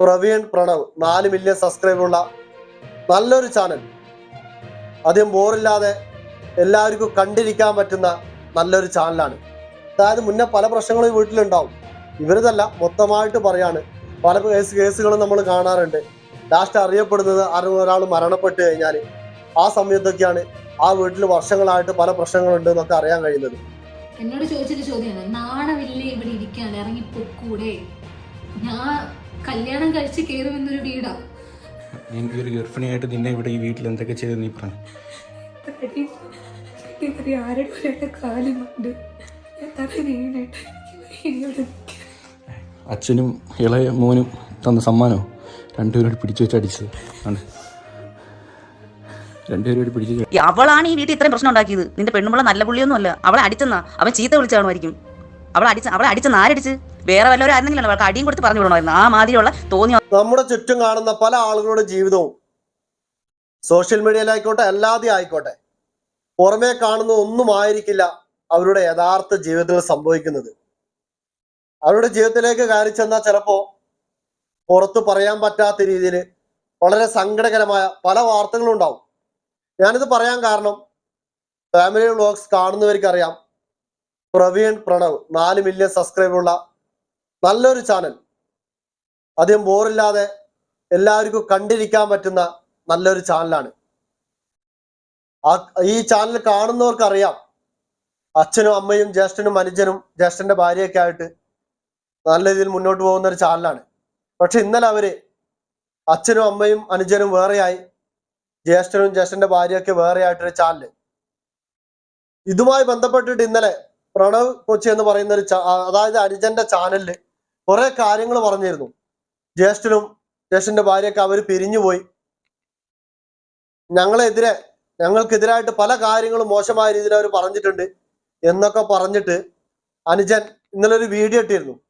പ്രവീൺ പ്രണവ് നാല് മില്യൺ സബ്സ്ക്രൈബുള്ള നല്ലൊരു ചാനൽ അധികം ബോറില്ലാതെ എല്ലാവർക്കും കണ്ടിരിക്കാൻ പറ്റുന്ന നല്ലൊരു ചാനലാണ് അതായത് മുന്നേ പല പ്രശ്നങ്ങളും വീട്ടിലുണ്ടാവും. ഇവരിതല്ല മൊത്തമായിട്ട് പറയാണ്. പല കേസ് കേസുകളും നമ്മൾ കാണാറുണ്ട്. ലാസ്റ്റ് അറിയപ്പെടുന്നത് ആരും ഒരാൾ മരണപ്പെട്ട് കഴിഞ്ഞാൽ ആ സമയത്തൊക്കെയാണ് ആ വീട്ടിൽ വർഷങ്ങളായിട്ട് പല പ്രശ്നങ്ങളുണ്ട് എന്നൊക്കെ അറിയാൻ കഴിയുന്നത്. എന്നോട് ചോദിച്ചൊരു ചോദ്യമാണ് നാണമില്ലേ ഇവിടെ ഇരിക്കാൻ? ഇറങ്ങി പൊക്കൂടെ ഞാൻ കല്യാണം കഴിച്ച് കയറുമെന്നൊരു വീടാ. നീ ഒരു ഗർഭിണിയായിട്ട് നിന്നെ ഇവിടെ ഈ വീട്ടിൽ എന്തൊക്കെ ചെയ്ത് നീ പറഞ്ഞു അച്ഛനും ഇളയ മോനും തന്ന സമ്മാനോ രണ്ടുപേരോട് പിടിച്ചു വെച്ച് അടിച്ചത്. ആണ്. രണ്ടുപേരോട് പിടിച്ചു അവളാണ് ഈ വീട്ടിൽ ഇത്രയും പ്രശ്നം ഉണ്ടാക്കിയത്. നിന്റെ പെണ്ണുമ്പള നല്ല പുള്ളിയൊന്നും അല്ല അവളെ അടിച്ചെന്നാ. അവൻ ചീത്ത വിളിച്ചാണ് കാണുമായിരിക്കും. അവളെ അടിച്ച് അവളെ അടിച്ച് നാരടിച്ച് വേറെ വല്ലവരും ആയിരുന്നെങ്കിലും അവൾക്ക് അടിയും കൊടുത്ത് പറഞ്ഞു വിടണമായിരുന്നു. ആ മാതിരിയുള്ള തോന്നി നമ്മുടെ ചുറ്റും കാണുന്ന പല ആളുകളുടെ ജീവിതവും സോഷ്യൽ മീഡിയയിലായിക്കോട്ടെ അല്ലാതെ ആയിക്കോട്ടെ പുറമേ കാണുന്ന ഒന്നും ആയിരിക്കില്ല അവരുടെ യഥാർത്ഥ ജീവിതത്തിൽ സംഭവിക്കുന്നത്. അവരുടെ ജീവിതത്തിലേക്ക് കയറി ചെന്നാൽ ചിലപ്പോ പുറത്ത് പറയാൻ പറ്റാത്ത രീതിയിൽ വളരെ സങ്കടകരമായ പല വാർത്തകളും ഉണ്ടാവും ഞാനിത് പറയാൻ കാരണം ഫാമിലി വ്ളോഗ്സ് കാണുന്നവർക്കറിയാം. പ്രവീൺ പ്രണവ് നാല് മില്യൺ സബ്സ്ക്രൈബുള്ള നല്ലൊരു ചാനൽ അധികം ബോറില്ലാതെ എല്ലാവർക്കും കണ്ടിരിക്കാൻ പറ്റുന്ന നല്ലൊരു ചാനലാണ് ആ ഈ ചാനൽ കാണുന്നവർക്കറിയാം. അച്ഛനും അമ്മയും ജ്യേഷ്ഠനും അനുജനും ജ്യേഷ്ഠന്റെ ഭാര്യയൊക്കെ ആയിട്ട് നല്ല രീതിയിൽ മുന്നോട്ട് പോകുന്ന ഒരു ചാനലാണ് പക്ഷെ ഇന്നലെ അവർ അച്ഛനും അമ്മയും അനുജനും വേറെയായി ജ്യേഷ്ഠനും ജ്യേഷ്ഠന്റെ ഭാര്യയൊക്കെ വേറെ ആയിട്ടൊരു ചാനൽ ഇതുമായി ബന്ധപ്പെട്ടിട്ട് ഇന്നലെ പ്രണവ് കൊച്ചി എന്ന് പറയുന്ന ഒരു അതായത് അനുജന്റെ ചാനലിൽ കുറെ കാര്യങ്ങൾ പറഞ്ഞിരുന്നു. ജ്യേഷ്ഠനും ജ്യേഷ്ഠന്റെ ഭാര്യയൊക്കെ അവർ പിരിഞ്ഞുപോയി. ഞങ്ങളെതിരെ ഞങ്ങൾക്കെതിരായിട്ട് പല കാര്യങ്ങളും മോശമായ രീതിയിൽ അവർ പറഞ്ഞിട്ടുണ്ട് എന്നൊക്കെ പറഞ്ഞിട്ട് അനുജൻ ഇന്നലെ ഒരു വീഡിയോ ഇട്ടിരുന്നു.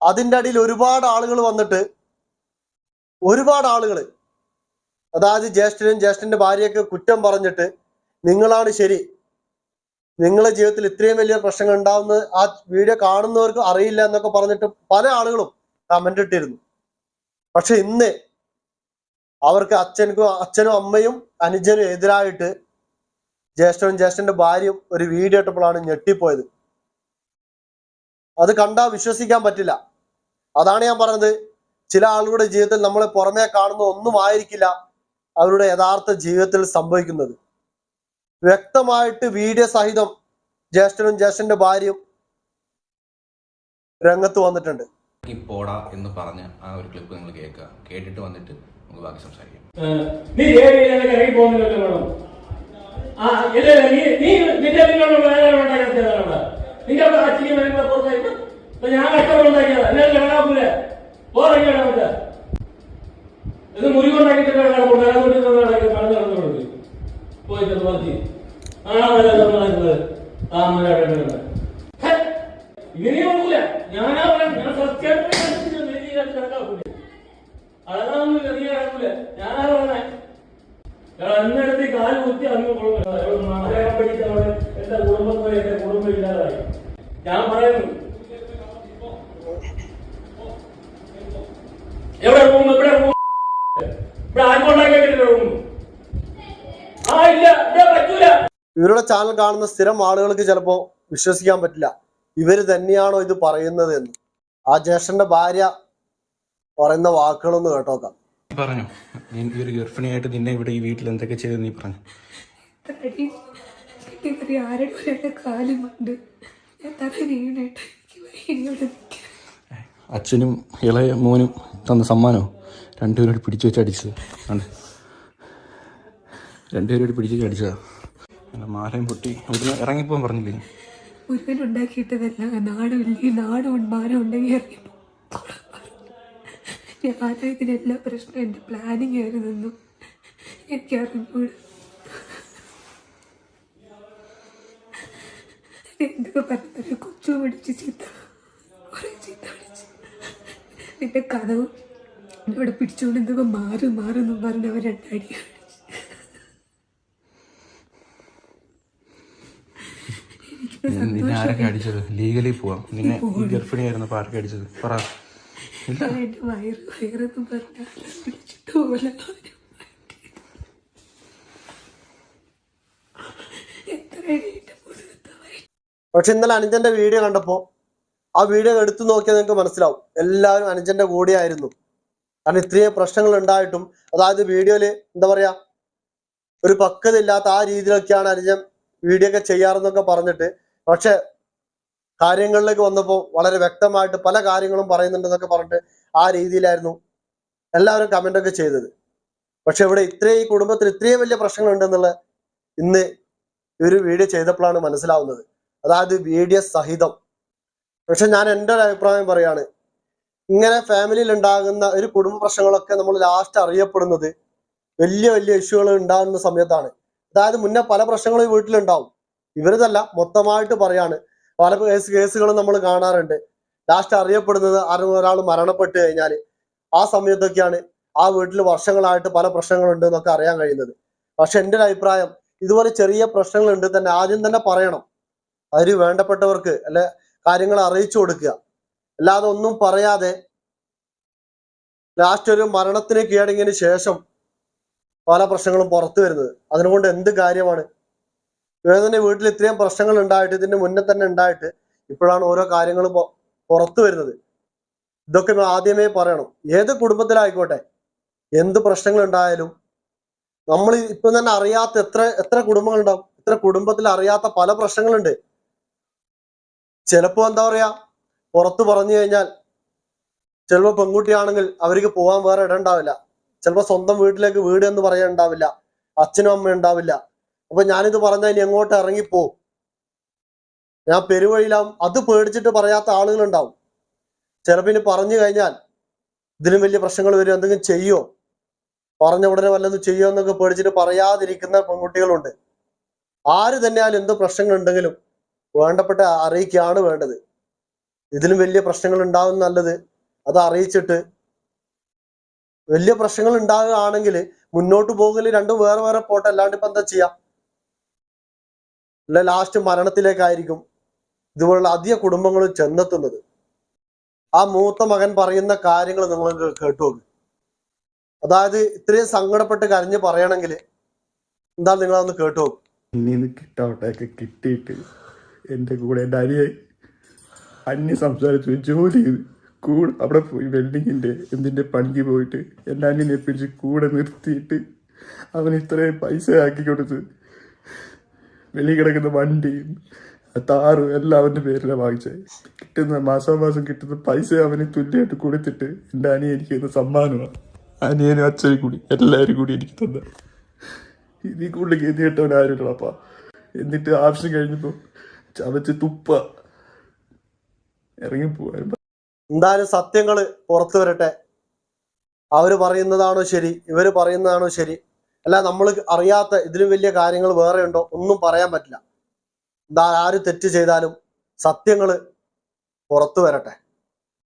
അതിന്റെ അടിയിൽ ഒരുപാട് ആളുകൾ വന്നിട്ട് ഒരുപാട് ആളുകൾ അതായത് ജ്യേഷ്ഠനും ജ്യേഷ്ഠന്റെ ഭാര്യയൊക്കെ കുറ്റം പറഞ്ഞിട്ട് നിങ്ങളാണ് ശരി നിങ്ങളെ ജീവിതത്തിൽ ഇത്രയും വലിയ പ്രശ്നങ്ങൾ ഉണ്ടാവുന്ന ആ വീഡിയോ കാണുന്നവർക്ക് അറിയില്ല എന്നൊക്കെ പറഞ്ഞിട്ട് പല ആളുകളും കമന്റ് ഇട്ടിരുന്നു. പക്ഷെ ഇന്ന് അവർക്ക് അച്ഛനും അച്ഛനും അമ്മയും അനുജനും എതിരായിട്ട് ജ്യേഷ്ഠനും ജ്യേഷ്ഠന്റെ ഭാര്യയും ഒരു വീഡിയോ ഇട്ടപ്പോഴാണ് ഞെട്ടിപ്പോയത്. അത് കണ്ടാൽ വിശ്വസിക്കാൻ പറ്റില്ല. അതാണ് ഞാൻ പറഞ്ഞത്. ചില ആളുകളുടെ ജീവിതത്തിൽ നമ്മളെ പുറമേ കാണുന്ന ഒന്നും ആയിരിക്കില്ല അവരുടെ യഥാർത്ഥ ജീവിതത്തിൽ സംഭവിക്കുന്നത്. വ്യക്തമായിട്ട് വീഡിയോ സഹിതം ജ്യേഷ്ഠനും ജ്യേഷ്ഠന്റെ ഭാര്യയും രംഗത്ത് വന്നിട്ടുണ്ട്. പോടാ എന്ന് പറഞ്ഞ ആ ഒരു ക്ലിപ്പ് നിങ്ങൾ കേൾക്കുക. കേട്ടിട്ട് വന്നിട്ട് നമുക്ക് ബാക്കി സംസാരിക്കാം. നീ ഇറങ്ങി പോകുന്നില്ലല്ലോ ആ ഇല്ല നീ നീ നിന്റെ നിന്നോട് വേറെ ഉണ്ടാക്കിയതാണ് നിന്റെ അച്ഛനും വരുമ്പോ പുറത്തായിട്ട് ഇപ്പൊ ഞാൻ കഷ്ടപ്പെട്ട് ഉണ്ടാക്കിയതാ. എന്നെ കാണാൻ പോറങ്ങി ഇത് മുറിവുണ്ടാക്കിയിട്ട് കിടപ്പുണ്ട് അതുകൊണ്ട് നടന്നു നടന്നു പോയിട്ട് മതി ഇങ്ങനെയും നോക്കൂല ഞാനാ പറയാം ഞാൻ സത്യമായിട്ട് കണക്കാക്കൂല. അതൊന്നുമില്ല നീ കിടക്കൂല ഞാനാ പറഞ്ഞേ. എന്നെടുത്ത് കാൽ കുത്തി അങ്ങ് മലയാളം പഠിച്ചവൾ എന്റെ കുടുംബത്തോടെ എന്റെ കുടുംബം ഇല്ലാതായി. ഞാൻ പറയുന്നു. ഇവരുടെ ചാനൽ കാണുന്ന സ്ഥിരം ആളുകൾക്ക് ചിലപ്പോൾ വിശ്വസിക്കാൻ പറ്റില്ല. ഇവർ തന്നെയാണോ ഇത് പറയുന്നത് എന്ന്. ആ ജ്യേഷ്ഠന്റെ ഭാര്യ പറയുന്ന വാക്കുകളൊന്ന് കേട്ടോക്കാം. പറഞ്ഞു. ഒരു ഗർഭിണിയായിട്ട് നിന്നെ ഇവിടെ ഈ വീട്ടിൽ എന്തൊക്കെ ചെയ്ത് നീ പറഞ്ഞു. അച്ഛനും ഇളയ മോനും തന്ന സമ്മാനോ രണ്ടുപേരോട് പിടിച്ചു വെച്ച് അടിച്ചത്. ആണ് രണ്ടുപേരോട് പിടിച്ചു വെച്ച് അടിച്ചതാ. മാലയും പൊട്ടി. ഇവിടുന്ന് ഇറങ്ങിപ്പോകാൻ പറഞ്ഞില്ലേ? മുരുകൻ ഉണ്ടാക്കിയിട്ടതല്ല നാടുമില്ലേ നാടും മാനം ഉണ്ടെങ്കിൽ ഇറങ്ങിപ്പോ. ഞാനാ ഇതിനെല്ലാം പ്രശ്നം എന്റെ പ്ലാനിങ് ആയിരുന്നു എനിക്ക് അറിഞ്ഞൂടാ എന്തൊക്കെ പറഞ്ഞു കൊച്ചു പിടിച്ച് ചീത്ത കുറെ ചീത്ത പിടിച്ച്. നിന്റെ കഥവും ഇവിടെ പിടിച്ചുകൊണ്ട് എന്തൊക്കെ മാറും മാറും പറഞ്ഞവർ നിന്നെ ആരൊക്കെ അടിച്ചത്? ലീഗലി പോവാം. നിന്നെ ഗർഭിണി ആയിരുന്നു ആരൊക്കെ അടിച്ചത്? പറ. പക്ഷെ ഇന്നലെ അനുജന്റെ വീഡിയോ കണ്ടപ്പോ ആ വീഡിയോ എടുത്തു നോക്കിയാൽ നിങ്ങൾക്ക് മനസ്സിലാവും. എല്ലാവരും അനുജന്റെ കൂടെയായിരുന്നു. കാരണം ഇത്രയും പ്രശ്നങ്ങൾ ഉണ്ടായിട്ടും അതായത് വീഡിയോയിൽ എന്താ പറയാ ഒരു പക്വത ഇല്ലാത്ത ആ രീതിയിലൊക്കെയാണ് അനുജൻ വീഡിയോ ഒക്കെ ചെയ്യാറെന്നൊക്കെ പറഞ്ഞിട്ട് പക്ഷെ കാര്യങ്ങളിലേക്ക് വന്നപ്പോൾ വളരെ വ്യക്തമായിട്ട് പല കാര്യങ്ങളും പറയുന്നുണ്ടെന്നൊക്കെ പറഞ്ഞിട്ട് ആ രീതിയിലായിരുന്നു എല്ലാവരും കമന്റൊക്കെ ചെയ്തത്. പക്ഷെ ഇവിടെ ഇത്രയും ഈ കുടുംബത്തിൽ ഇത്രയും വലിയ പ്രശ്നങ്ങൾ ഉണ്ടെന്നുള്ള ഇന്ന് ഒരു വീഡിയോ ചെയ്തപ്പോഴാണ് മനസ്സിലാവുന്നത്. അതായത് വീഡിയോ സഹിതം. പക്ഷെ ഞാൻ എന്റെ ഒരു അഭിപ്രായം പറയാണ്. ഇങ്ങനെ ഫാമിലിയിൽ ഉണ്ടാകുന്ന ഒരു കുടുംബ പ്രശ്നങ്ങളൊക്കെ നമ്മൾ ലാസ്റ്റ് അറിയപ്പെടുന്നത് വലിയ വലിയ ഇഷ്യൂകൾ ഉണ്ടാകുന്ന സമയത്താണ്. അതായത് മുന്നേ പല പ്രശ്നങ്ങളും വീട്ടിലുണ്ടാവും. ഇവരിതല്ല മൊത്തമായിട്ട് പറയാണ്. പല കേസ് കേസുകളും നമ്മൾ കാണാറുണ്ട്. ലാസ്റ്റ് അറിയപ്പെടുന്നത് ഒരാൾ മരണപ്പെട്ട് കഴിഞ്ഞാൽ ആ സമയത്തൊക്കെയാണ് ആ വീട്ടിൽ വർഷങ്ങളായിട്ട് പല പ്രശ്നങ്ങളുണ്ട് എന്നൊക്കെ അറിയാൻ കഴിയുന്നത്. പക്ഷെ എന്റെ ഒരു അഭിപ്രായം ഇതുപോലെ ചെറിയ പ്രശ്നങ്ങളുണ്ട് തന്നെ ആദ്യം തന്നെ പറയണം. അതിന് വേണ്ടപ്പെട്ടവർക്ക് അല്ലെ കാര്യങ്ങൾ അറിയിച്ചു കൊടുക്കുക. അല്ലാതെ ഒന്നും പറയാതെ ലാസ്റ്റ് ഒരു മരണത്തിന് കീഴടങ്ങിയതിന് ശേഷം പല പ്രശ്നങ്ങളും പുറത്തു വരുന്നത്. അതിനുകൊണ്ട് എന്ത് കാര്യമാണ് വേദന വീട്ടിൽ ഇത്രയും പ്രശ്നങ്ങൾ ഉണ്ടായിട്ട് ഇതിന്റെ മുന്നേ തന്നെ ഉണ്ടായിട്ട് ഇപ്പോഴാണ് ഓരോ കാര്യങ്ങളും പൊ- പുറത്തു വരുന്നത്. ഇതൊക്കെ ആദ്യമേ പറയണം. ഏത് കുടുംബത്തിലായിക്കോട്ടെ എന്ത് പ്രശ്നങ്ങൾ ഉണ്ടായാലും നമ്മൾ ഇപ്പൊ തന്നെ അറിയാത്ത എത്ര എത്ര കുടുംബങ്ങൾ ഉണ്ടാവും എത്ര കുടുംബത്തിൽ അറിയാത്ത പല പ്രശ്നങ്ങളുണ്ട്. ചിലപ്പോ എന്താ പറയാ പുറത്ത് പറഞ്ഞു കഴിഞ്ഞാൽ ചിലപ്പോ പെൺകുട്ടിയാണെങ്കിൽ അവർക്ക് പോകാൻ വേറെ ഇടം ഉണ്ടാവില്ല. ചിലപ്പോ സ്വന്തം വീട്ടിലേക്ക് വീട് എന്ന് പറയാൻ ഉണ്ടാവില്ല. അച്ഛനും അമ്മയും ഉണ്ടാവില്ല. അപ്പൊ ഞാനിത് പറഞ്ഞാൽ ഇനി എങ്ങോട്ട് ഇറങ്ങിപ്പോ? ഞാൻ പെരുവഴിയിലാവും. അത് പേടിച്ചിട്ട് പറയാത്ത ആളുകളുണ്ടാവും. ചിലപ്പോ ഇനി പറഞ്ഞു കഴിഞ്ഞാൽ ഇതിലും വലിയ പ്രശ്നങ്ങൾ വരും. എന്തെങ്കിലും ചെയ്യോ? പറഞ്ഞ ഉടനെ വല്ലതും ചെയ്യോ എന്നൊക്കെ പേടിച്ചിട്ട് പറയാതിരിക്കുന്ന പെൺകുട്ടികളുണ്ട്. ആര് തന്നെയാലും എന്ത് പ്രശ്നങ്ങൾ ഉണ്ടെങ്കിലും വേണ്ടപ്പെട്ട അറിയിക്കുകയാണ് വേണ്ടത്. ഇതിലും വലിയ പ്രശ്നങ്ങൾ ഉണ്ടാവും നല്ലത്. അത് അറിയിച്ചിട്ട് വലിയ പ്രശ്നങ്ങൾ ഉണ്ടാകുകയാണെങ്കിൽ മുന്നോട്ട് പോകൽ രണ്ടും വേറെ വേറെ പോട്ടെ. അല്ലാണ്ട് ഇപ്പൊ എന്താ ചെയ്യാ? അല്ല ലാസ്റ്റ് മരണത്തിലേക്കായിരിക്കും ഇതുപോലുള്ള അധിക കുടുംബങ്ങൾ ചെന്നെത്തുന്നത്. ആ മൂത്ത മകൻ പറയുന്ന കാര്യങ്ങൾ നിങ്ങൾ കേട്ടു നോക്ക്. അതായത് ഇത്രയും സങ്കടപ്പെട്ട് കരഞ്ഞ് പറയണമെങ്കിൽ എന്താ നിങ്ങളതൊന്ന് കേട്ടു നോക്ക്. ഇനി കിട്ടിയിട്ട് എന്റെ കൂടെ എന്റെ അനിയെ അന്യ സംസാരിച്ചു ജോലി ചെയ്ത് കൂടെ അവിടെ പോയി വെൽഡിങ്ങിന്റെ എന്തിന്റെ പണിക്ക് പോയിട്ട് എന്റെ അന്യനെ പിടിച്ച് കൂടെ നിർത്തിയിട്ട് അവൻ ഇത്രയും പൈസ ആക്കി കൊടുത്ത് വെളി കിടക്കുന്ന വണ്ടിയും താറും എല്ലാം അവന്റെ പേരിലാണ് വാങ്ങിച്ചത് കിട്ടുന്ന മാസം മാസം കിട്ടുന്ന പൈസ അവന് തുല്യമായിട്ട് കൊടുത്തിട്ട് എന്റെ അനിയ എനിക്ക് തന്ന സമ്മാനമാണ് അനിയനും അച്ഛനും കൂടി എല്ലാവരും കൂടി എനിക്ക് തന്ന. ഇതിൽ കൂടുതൽ ഗതി കേട്ടവൻ ആരുള്ളപ്പാ എന്നിട്ട് ആവശ്യം കഴിഞ്ഞപ്പോൾ ചവച്ച് തുപ്പ. ഇറങ്ങി ഇറങ്ങിപ്പോവാൻ എന്തായാലും സത്യങ്ങൾ പുറത്തു വരട്ടെ. അവർ പറയുന്നതാണോ ശരി ഇവർ പറയുന്നതാണോ ശരി അല്ല നമ്മൾ അറിയാത്ത ഇതിലും വലിയ കാര്യങ്ങൾ വേറെ ഉണ്ടോ? ഒന്നും പറയാൻ പറ്റില്ല. ആര് തെറ്റ് ചെയ്താലും സത്യങ്ങൾ പുറത്തു വരട്ടെ.